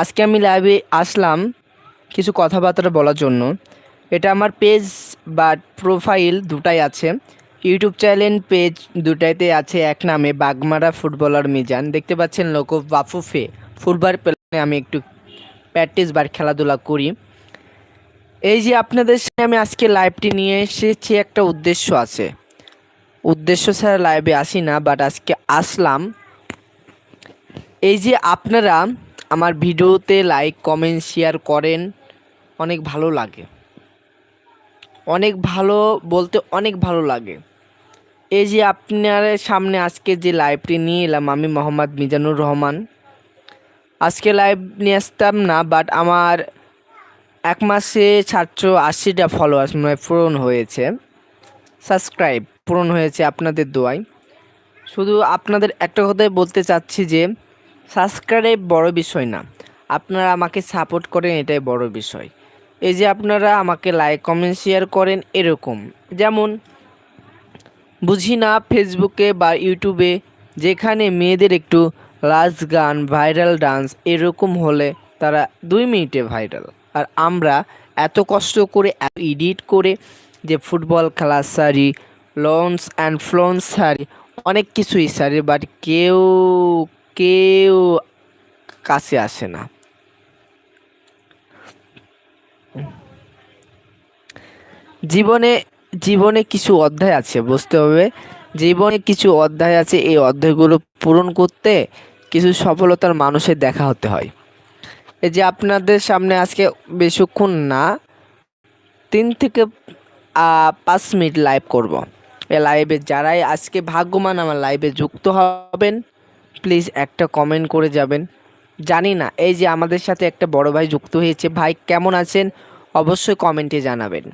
আজকে আমি লাইভে আসলাম কিছু কথাবার্তা বলার জন্য। এটা আমার পেজ বা প্রোফাইল দুটাই আছে। ইউটিউব চ্যানেল পেজ দুটাইতে আছে এক নামে বাগমারা ফুটবলার মিজান। দেখতে পাচ্ছেন লোক বাফুফে ফুটবল প্লেনে আমি একটু প্র্যাকটিস বা খেলাধুলা করি। এই যে আপনাদের সামনে আমি আজকে লাইভটি নিয়ে এসেছি একটা উদ্দেশ্য আছে। উদ্দেশ্য ছাড়া লাইভে আসি না বাট আজকে আসলাম। এই যে আপনারা আমার ভিডিওতে লাইক কমেন্ট শেয়ার করেন। অনেক ভালো লাগে। অনেক ভালো বলতে অনেক ভালো লাগে। এই যে আপনার সামনে আজকে যে লাইভটি নিয়ে এলাম আমি মোহাম্মদ মিজানুর রহমান। আজকে লাইভ নিয়ে আসতাম না বাট আমার এক মাসে সাতশো আশিটা ফলোয়ার্স মানে পূরণ হয়েছে। সাবস্ক্রাইব পূরণ হয়েছে আপনাদের দোয়ায়। শুধু আপনাদের একটা কথাই বলতে চাচ্ছি যে সাবস্ক্রাইব বড় বিষয় না। আপনারা আমাকে সাপোর্ট করেন, এটাই বড় বিষয়। এই যে আপনারা আমাকে লাইক কমেন্ট শেয়ার করেন, এরকম। যেমন বুঝি না ফেসবুকে বা ইউটিউবে যেখানে মেয়েদের একটু লাস্ট গান ভাইরাল ডান্স এরকম হলে তারা দুই মিনিটে ভাইরাল আর আমরা এত কষ্ট করে এডিট করে যে ফুটবল খেলা সারি লঞ্চ অ্যান্ড ফ্লোন্স সারি, অনেক কিছুই সারি বাট কেউ কেউ কাছে আসে না। জীবনে জীবনে কিছু অধ্যায় আছে, বুঝতে হবে। জীবনে কিছু অধ্যায় আছে, এই অধ্যায়গুলো পূরণ করতে কিছু সফলতার মানুষের দেখা হতে হয়। এই যে আপনাদের সামনে আজকে বেশিক্ষণ না, তিন থেকে পাঁচ মিনিট লাইভ করব। এই লাইভে যারাই আজকে ভাগ্যবান আমার লাইভে যুক্ত হবেন প্লিজ একটা কমেন্ট করে যাবেন। জানি না, এই যে আমাদের সাথে একটা বড় ভাই যুক্ত হয়েছে, ভাই কেমন আছেন? অবশ্যই কমেন্টে জানাবেন।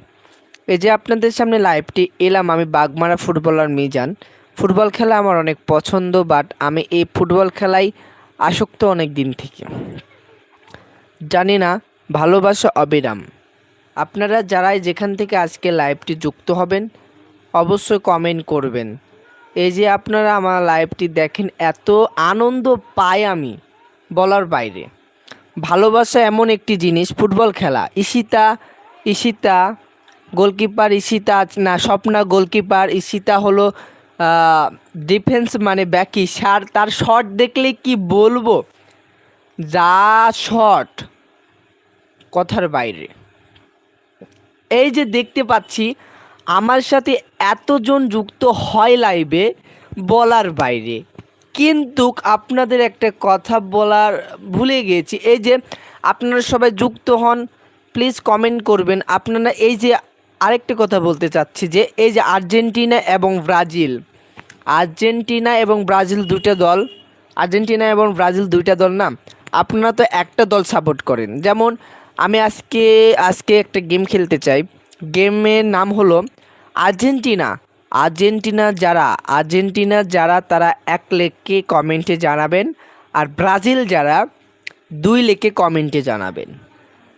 এই যে আপনাদের সামনে লাইভটি এলাম, আমি বাগমারা ফুটবলার মিজান। ফুটবল খেলা আমার অনেক পছন্দ বাট আমি এই ফুটবল খেলাই আসক্ত অনেক দিন থেকে। জানি না, ভালোবাসা অবিরাম। আপনারা যারাই যেখান থেকে আজকে লাইভটি যুক্ত হবেন, অবশ্যই কমেন্ট করবেন। এই যে আপনারা আমার লাইভটি দেখেন, এত আনন্দ পাই আমি বলার বাইরে। ভালোবাসা এমন একটি জিনিস, ফুটবল খেলা। ঈশিতা ঈশিতা গোলকিপার ঈশিতা, না, স্বপ্না গোলকিপার ঈশিতা হলো ডিফেন্স মানে ব্যাকি সার, তার শট দেখলে কি বলব? যা শট কথার বাইরে। এই যে দেখতে পাচ্ছি আমার সাথে এতজন যুক্ত হয় লাইভে বলার বাইরে। কিন্তু আপনাদের একটা কথা বলার ভুলে গিয়েছি এই যে আপনারা সবাই যুক্ত হন প্লিজ কমেন্ট করবেন। আপনারা এই যে আরেকটা কথা বলতে চাচ্ছি যে, এই যে আর্জেন্টিনা এবং ব্রাজিল। আর্জেন্টিনা এবং ব্রাজিল দুটো দল, আর্জেন্টিনা এবং ব্রাজিল দুইটা দল না, আপনারা তো একটা দল সাপোর্ট করেন। যেমন আমি আজকে আজকে একটা গেম খেলতে চাই। গেমের নাম হলো আর্জেন্টিনা। আর্জেন্টিনা যারা আর্জেন্টিনা যারা, তারা এক লেখকে কমেন্টে জানাবেন আর ব্রাজিল যারা, দুই লেখে কমেন্টে জানাবেন।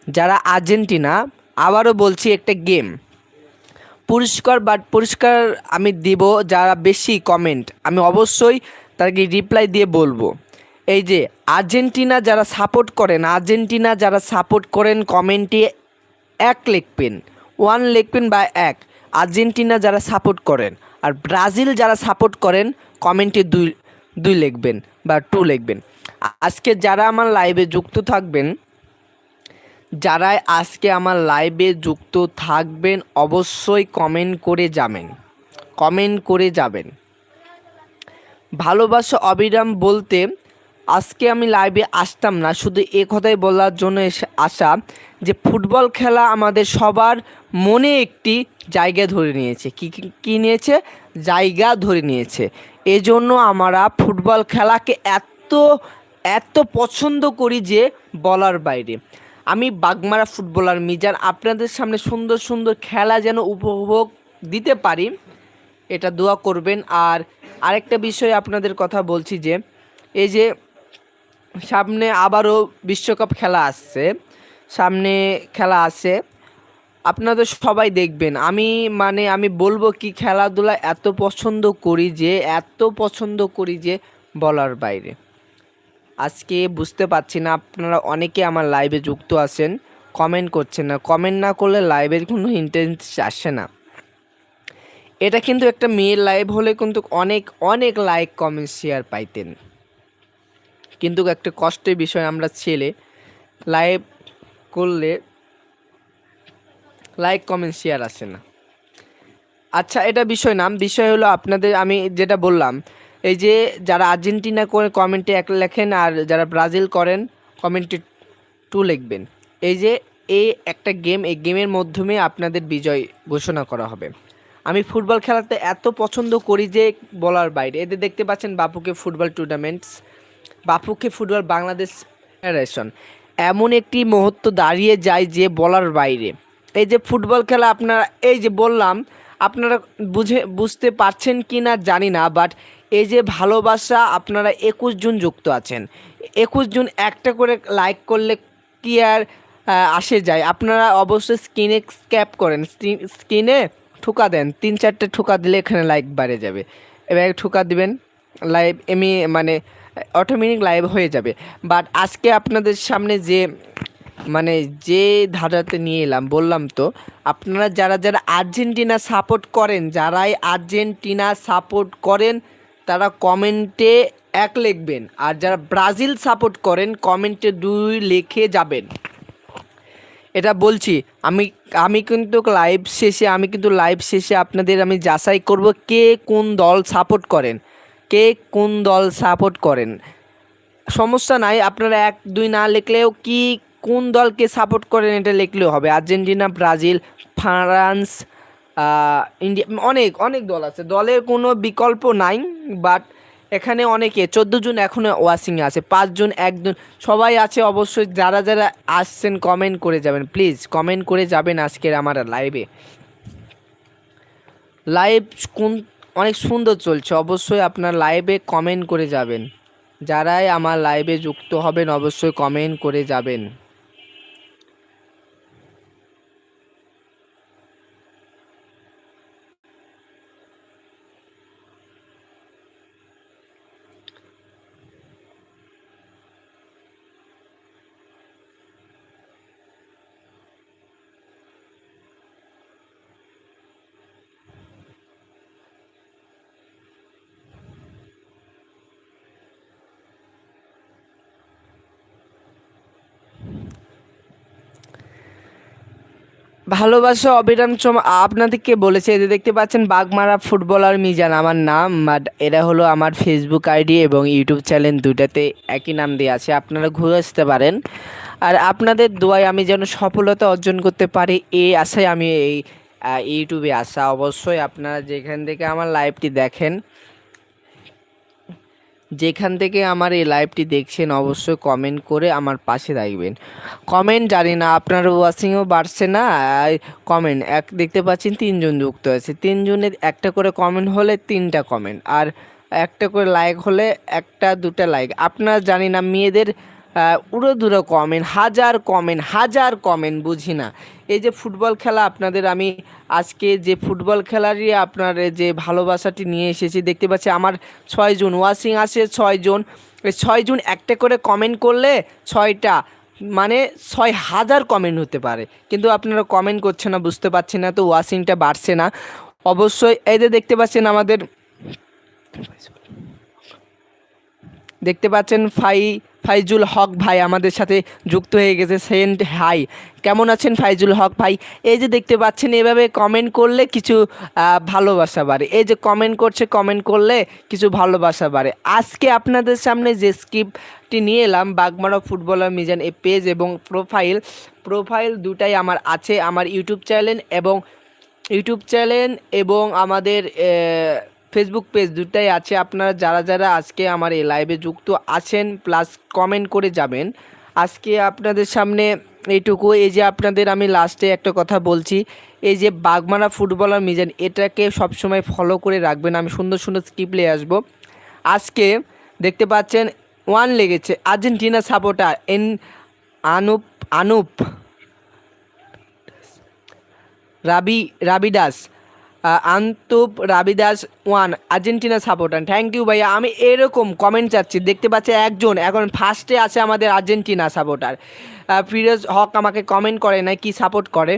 যারা আর্জেন্টিনা, আবারও বলছি একটা গেম। পুরস্কার বাট পুরস্কার আমি দিব, যারা বেশি কমেন্ট, আমি অবশ্যই তাদেরকে রিপ্লাই দিয়ে বলব। এই যে, আর্জেন্টিনা যারা সাপোর্ট করেন, আর্জেন্টিনা যারা সাপোর্ট করেন, কমেন্টে এক লিখবেন ওয়ান লিখবেন বা এক। আর্জেন্টিনা যারা সাপোর্ট করেন আর ব্রাজিল যারা সাপোর্ট করেন, কমেন্টে দুই দুই লিখবেন বা টু লিখবেন। আজকে যারা আমার লাইভে যুক্ত থাকবেন যারা আজকে আমার লাইভে যুক্ত থাকবেন, অবশ্যই কমেন্ট করে যাবেন। কমেন্ট করে যাবেন। ভালোবাসা অবিরাম বলতে আজকে আমি লাইভে আসতাম না। শুধু এ কথাই বলার জন্য এসে আসা যে ফুটবল খেলা আমাদের সবার মনে একটি জায়গা ধরে নিয়েছে। কি, কি- নিয়েছে? জায়গা ধরে নিয়েছে। এজন্য আমরা ফুটবল খেলাকে এত এত পছন্দ করি যে বলার বাইরে। আমি বাগমারা ফুটবলার মিজান, আপনাদের সামনে সুন্দর সুন্দর খেলা যেন উপভোগ দিতে পারি, এটা দোয়া করবেন। আর আরেকটা বিষয় আপনাদের কথা বলছি যে, এই যে সামনে আবারও বিশ্বকাপ খেলা আসছে। সামনে খেলা আছে। আপনাদের সবাই দেখবেন। আমি মানে আমি বলব কি, খেলাধুলা এত পছন্দ করি যে, এত পছন্দ করি যে, বলার বাইরে। আজকে বুঝতে পারছি না, আপনারা অনেকে আমার লাইভে যুক্ত আছেন কমেন্ট করছেন না। কমেন্ট না করলে লাইভের কোনো ইন্টারেস্ট আসে না। এটা কিন্তু একটা মেয়ের লাইভ হলে কিন্তু অনেক অনেক লাইক কমেন্ট শেয়ার পাইতেন। কিন্তু একটা কষ্টের বিষয় আমরা ছেলে লাইভ করলে লাইক কমেন্ট শেয়ার আসে না। আচ্ছা এটা বিষয় নাম বিষয় হলো আপনাদের, আমি যেটা বললাম, এই যে যারা আর্জেন্টিনা করে কমেন্টে এক লেখেন আর যারা ব্রাজিল করেন কমেন্টে টু লিখবেন। এই যে এই একটা গেম এই গেমের মাধ্যমে আপনাদের বিজয় ঘোষণা করা হবে। আমি ফুটবল খেলাতে এত পছন্দ করি যে বলার বাইরে। এদের দেখতে পাচ্ছেন বাপুকে ফুটবল টুর্নামেন্টস বাপুকে ফুটবল বাংলাদেশ ফেডারেশন। এমন একটি মুহূর্ত দাঁড়িয়ে যায় যে বলার বাইরে। এই যে ফুটবল খেলা আপনারা, এই যে বললাম, আপনারা বুঝে, বুঝতে পারছেন কি না জানি না বাট এই যে ভালোবাসা, আপনারা একুশ জুন যুক্ত আছেন। একুশ জুন একটা করে লাইক করলে কি আর আসে যায়? আপনারা অবশ্যই স্ক্রিনে স্ক্যাপ করেন। স্ক্রিনে ঠুকা দেন। তিন চারটে ঠুকা দিলে এখানে লাইক বাড়ে যাবে। এবার ঠুকা দিবেন। লাইভ এমনি মানে অটোমেটিক লাইভ হয়ে যাবে। বাট আজকে আপনাদের সামনে যে মানে যে ধারাতে নিয়ে এলাম, বললাম তো, আপনারা যারা যারা আর্জেন্টিনা সাপোর্ট করেন, যারাই আর্জেন্টিনা সাপোর্ট করেন, তারা কমেন্টে এক লিখবেন। আর যারা ব্রাজিল সাপোর্ট করেন, কমেন্টে দুই লিখে যাবেন। এটা বলছি, আমি আমি কিন্তু লাইভ শেষে, আমি কিন্তু লাইভ শেষে আপনাদের, আমি যাচাই করব কে কোন দল সাপোর্ট করেন। কে কোন দল সাপোর্ট করেন? সমস্যা নাই, আপনারা এক, দুই না লিখলেও কি কোন দলকে সাপোর্ট করেন এটা লিখলেও হবে। আর্জেন্টিনা, ব্রাজিল, ফ্রান্স ইন্ডিয়া, অনেক অনেক দল আছে। দলের কোনো বিকল্প নাই বাট এখানে অনেকে, চোদ্দ জন এখনও ওয়াশিংয়ে আছে পাঁচজন একজন সবাই আছে অবশ্যই, যারা যারা আসছেন কমেন্ট করে যাবেন। প্লিজ কমেন্ট করে যাবেন আজকের আমার লাইভে লাইভ কোন অনেক সুন্দর চলছে। অবশ্যই আপনার লাইভে কমেন্ট করে যাবেন। যারাই আমার লাইভে যুক্ত হবেন, অবশ্যই কমেন্ট করে যাবেন। ভালোবাসা অবিরাম চম আপনাদেরকে বলেছে যে দেখতে পাচ্ছেন বাগমারা ফুটবলার মিজান, আমার নাম বাট এরা হলো আমার ফেসবুক আইডি এবং ইউটিউব চ্যানেল দুটাতে একই নাম দিয়ে আছে, আপনারা ঘুরে আসতে পারেন। আর আপনাদের দোয়ায় আমি যেন সফলতা অর্জন করতে পারি, এই আশায় আমি এই ইউটিউবে আসা। অবশ্যই আপনারা যেখান থেকে আমার লাইভটি দেখেন যেখান থেকে আমার এই লাইভটি দেখছেন, অবশ্যই কমেন্ট করে আমার পাশে থাকবেন। কমেন্ট জানি না, আপনার ওয়াচিংও বাড়ছে না কমেন্ট এক, দেখতে পাচ্ছেন তিনজন যুক্ত আছে। তিনজনের একটা করে কমেন্ট হলে তিনটা কমেন্ট আর একটা করে লাইক হলে একটা, দুটা লাইক আপনারা জানি না, মেয়েদের উড়ো দুটো কমেন্ট হাজার কমেন্ট হাজার কমেন্ট বুঝি না। এই যে ফুটবল খেলা আপনাদের, আমি আজকে যে ফুটবল খেলারই আপনার যে ভালোবাসাটি নিয়ে এসেছি, দেখতে পাচ্ছি আমার ছয়জন ওয়াশিং আছে ছয়জন ছয়জন একটা করে কমেন্ট করলে ছয়টা মানে ছয় হাজার কমেন্ট হতে পারে। কিন্তু আপনারা কমেন্ট করছে না, বুঝতে পারছেন না, তো ওয়াশিংটা বাড়ছে না। অবশ্যই এই যে দেখতে পাচ্ছেন আমাদের, দেখতে পাচ্ছেন ফাই ফাইজুল হক ভাই আমাদের সাথে যুক্ত হয়ে গেছে, সেন্ট হাই। কেমন আছেন ফাইজুল হক ভাই? এই যে দেখতে পাচ্ছেন, এভাবে কমেন্ট করলে কিছু ভালোবাসা বাড়ে। এই যে কমেন্ট করছে কমেন্ট করলে কিছু ভালোবাসা বাড়ে। আজকে আপনাদের সামনে যে স্ক্রিপ্টটি নিয়ে এলাম, বাগমারা ফুটবলার মিজান এ পেজ এবং প্রোফাইল প্রোফাইল দুটাই আমার আছে আমার ইউটিউব চ্যানেল এবং ইউটিউব চ্যানেল এবং আমাদের ফেসবুক পেজ দুটাই আছে, আপনারা যারা যারা আজকে আমার এই লাইভে যুক্ত আছেন প্লাস কমেন্ট করে যাবেন। আজকে আপনাদের সামনে এইটুকু, এই যে আপনাদের আমি লাস্টে একটা কথা বলছি, এই যে বাগমারা ফুটবলার মিজান, এটাকে সবসময় ফলো করে রাখবেন, আমি সুন্দর সুন্দর স্কিপ নিয়ে আসব। আজকে দেখতে পাচ্ছেন ওয়ান লেগেছে, Argentina supporter N Anup Anup, Rabi, Rabidas Anup Rabidas one, Argentina supporter. Thank you ভাইয়া। আমি এরকম কমেন্ট চাচ্ছি, দেখতে পাচ্ছি একজন, এখন ফার্স্টে আছে আমাদের আর্জেন্টিনা সাপোর্টার। ফিরোজ হক আমাকে কমেন্ট করে না কি সাপোর্ট করে।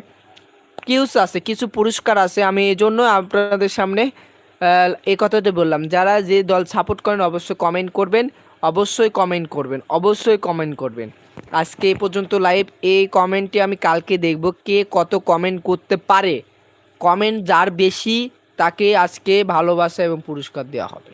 কিউস আছে, কিছু পুরস্কার আছে, আমি এই জন্য আপনাদের সামনে এই কথাটা বললাম। যারা যে দল সাপোর্ট করেন, অবশ্যই কমেন্ট করবেন, অবশ্যই কমেন্ট করবেন, অবশ্যই কমেন্ট করবেন। আজকে এ পর্যন্ত লাইভ এই কমেন্টে আমি কালকে দেখব, কে কত কমেন্ট করতে পারে। কমেন্ট যার বেশি তাকে আজকে ভালোবাসা এবং পুরস্কার দেওয়া হবে।